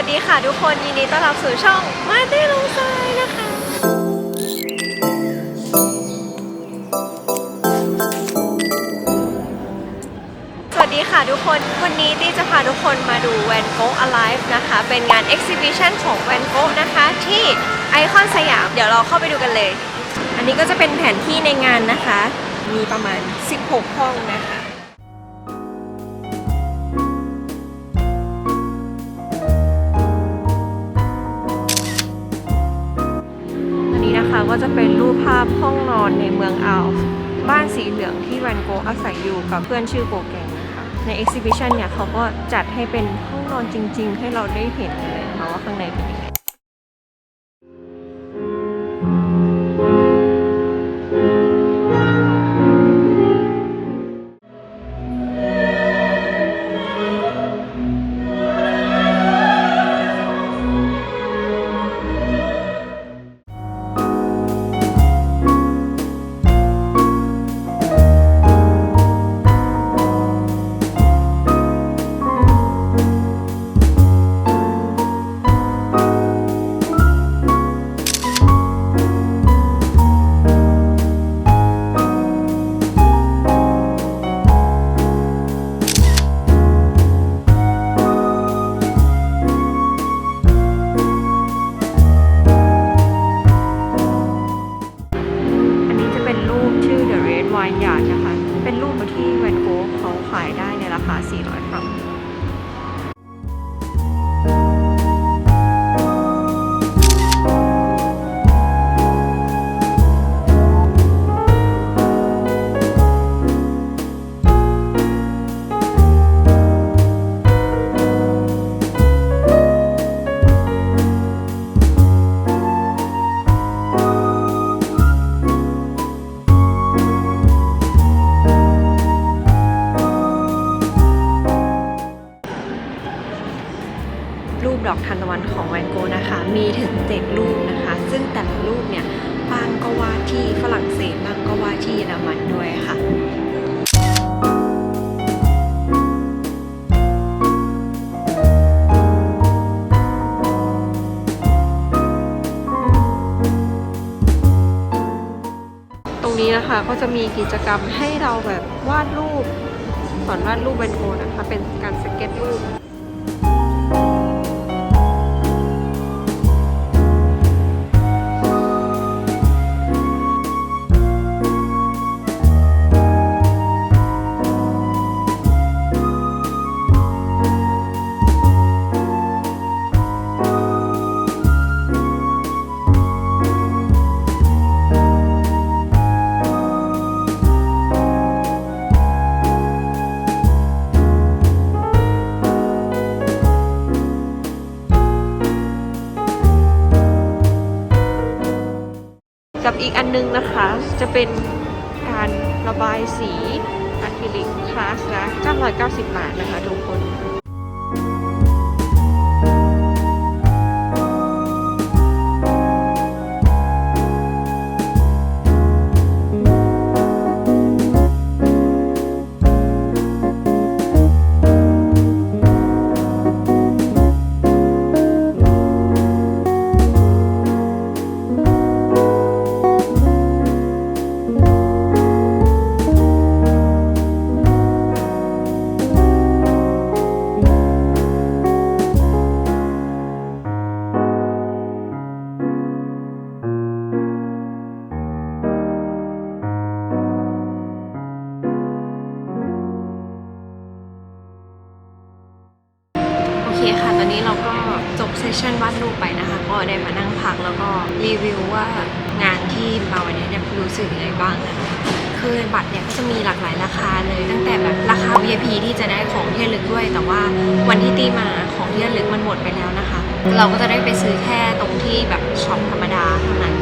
วัสดีค่ะทุกคนยินดีต้อนรับสู่ช่องมาเต้ลงทรายนะคะ สวัสดีค่ะทุกคนวันนี้ตี้จะพาทุกคนมาดูแวนโก Alive นะคะ เป็นงาน Exhibition ของแวนโกนะคะ ที่ไอคอนสยาม เดี๋ยวเราเข้าไปดูกันเลย อันนี้ก็จะเป็นแผนที่ในงานนะคะ มีประมาณ 16 ห้องนะคะ จะเป็นรูปภาพห้องนอนในเมืองอัลฟ์บ้านสีเหลืองที่แวนโกะอาศัยอยู่กับเพื่อนชื่อโกแกงนะคะในเอ็กซิบิชันเนี่ยเขาก็จัดให้เป็นห้องนอนจริง ๆ ให้เราได้เห็นเลยนะคะว่าข้างในเป็นยังไง ดอกทานตะวันของแวนโกะนะคะ มีถึงเจ็ดรูปนะคะ ซึ่งแต่ละรูปเนี่ยบางก็วาดที่ฝรั่งเศสบางก็วาดที่เยอรมันด้วยค่ะตรงนี้นะคะก็จะมีกิจกรรมให้เราแบบวาดรูป สอนวาดรูปแวนโกะนะคะ เป็นการสเก็ตรูป กับอีกอันนึงนะคะ จะเป็นการระบายสีอะคริลิกคลาสนะ990 บาทนะคะทุกคน จบเซสชันวาดรูปไปนะคะ ก็ได้มานั่งพักแล้วก็รีวิวว่างานที่มาวันนี้เนี่ยรู้สึกยังไงบ้างนะคะคือบัตรเนี่ยก็จะมีหลากหลายราคาเลย ตั้งแต่แบบราคา VIP ที่จะได้ของที่ระลึกด้วย แต่ว่าวันที่ตีมาของที่ระลึกมันหมดไปแล้วนะคะ เราก็จะได้ไปซื้อแค่ตรงที่แบบช็อปธรรมดาเท่านั้น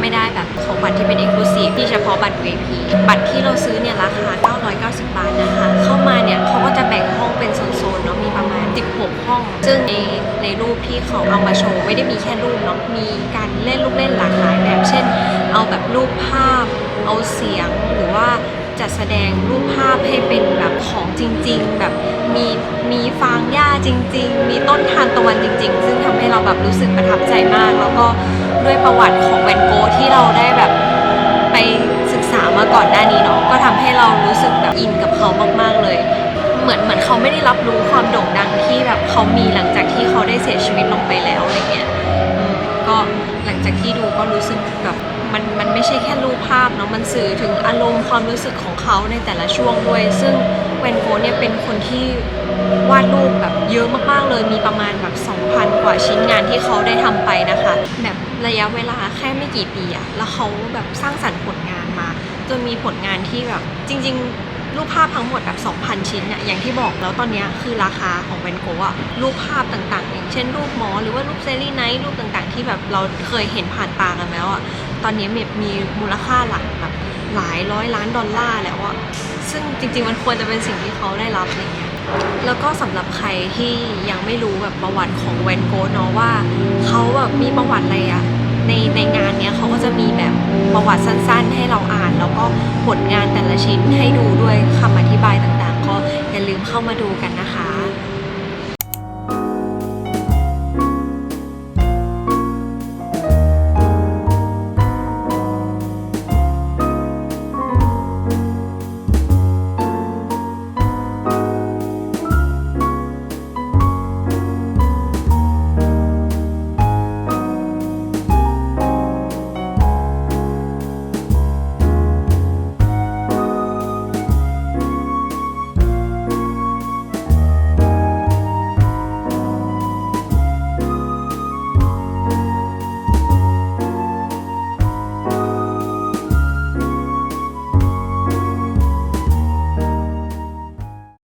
ไม่ได้แบบของบัตรที่เป็น Exclusive ที่เฉพาะบัตร VIP บัตรที่เราซื้อเนี่ยราคา 990 บาทนะคะ เข้ามาเนี่ยเขาก็จะแบ่งห้องเป็นโซนๆเนาะมีประมาณ 16 ห้อง ซึ่งในในรูปที่เขาเอามาโชว์ไม่ได้มีแค่รูปเนาะมีการเล่นลูกเล่นหลากหลายแบบ เช่น เอาแบบรูปภาพ เอาเสียงหรือว่าจัดแสดงรูปภาพให้เป็นแบบของจริง ๆ แบบมีมีฟางหญ้าจริง ๆ มีต้นทานตะวันจริง ๆ ซึ่งทำให้เราแบบรู้สึกประทับใจมาก แล้วก็ด้วยประวัติของแวนโกะที่เราได้แบบไปศึกษามาก่อนหน้านี้เนาะก็ทำให้เรารู้สึกแบบอินกับเขามาก ๆ เลย เหมือนเหมือนเขาไม่ได้รับรู้ความโด่งดังที่แบบเขามีหลังจากที่เขาได้เสียชีวิตลงไปแล้วอะไรเงี้ยอืมก็หลังจากที่ดูก็รู้สึกแบบมันมันไม่ใช่แค่รูปภาพเนาะมันสื่อถึงอารมณ์ความรู้สึกของเขาในแต่ละช่วงด้วย ซึ่งแวนโกเนี่ยเป็นคนที่วาดรูปแบบเยอะมากๆเลยมีประมาณแบบ 2,000 กว่าชิ้นงานที่เขาได้ทำไปนะคะ แบบระยะเวลาแค่ไม่กี่ปีอะแล้วเขาแบบสร้างสรรค์ผลงานมา จนมีผลงานที่แบบจริง ๆ รูปภาพทั้งหมดแบบ2,000 ชิ้นอะอย่างที่บอกแล้วตอนนี้คือราคาของแวนโกะอะรูปภาพต่างๆ อย่างเช่นรูปหมอหรือว่ารูปเซรีไนท์รูปต่างๆ ที่แบบเราเคยเห็นผ่านตากันแล้วอะตอนนี้มีมีมูลค่าหลักแบบหลายร้อยล้านดอลลาร์แล้วอะซึ่งจริงๆมันควรจะเป็นสิ่งที่เขาได้รับอะไรเงี้ยแล้วก็สำหรับใครที่ยังไม่รู้แบบประวัติของแวนโกะเนาะว่าเขาแบบมีประวัติอะไรอะในในงานเนี้ย ประวัติสั้นๆ ให้เราอ่าน แล้วก็ผลงานแต่ละชิ้นให้ดูด้วยคำอธิบายต่างๆ ก็อย่าลืมเข้ามาดูกันนะคะ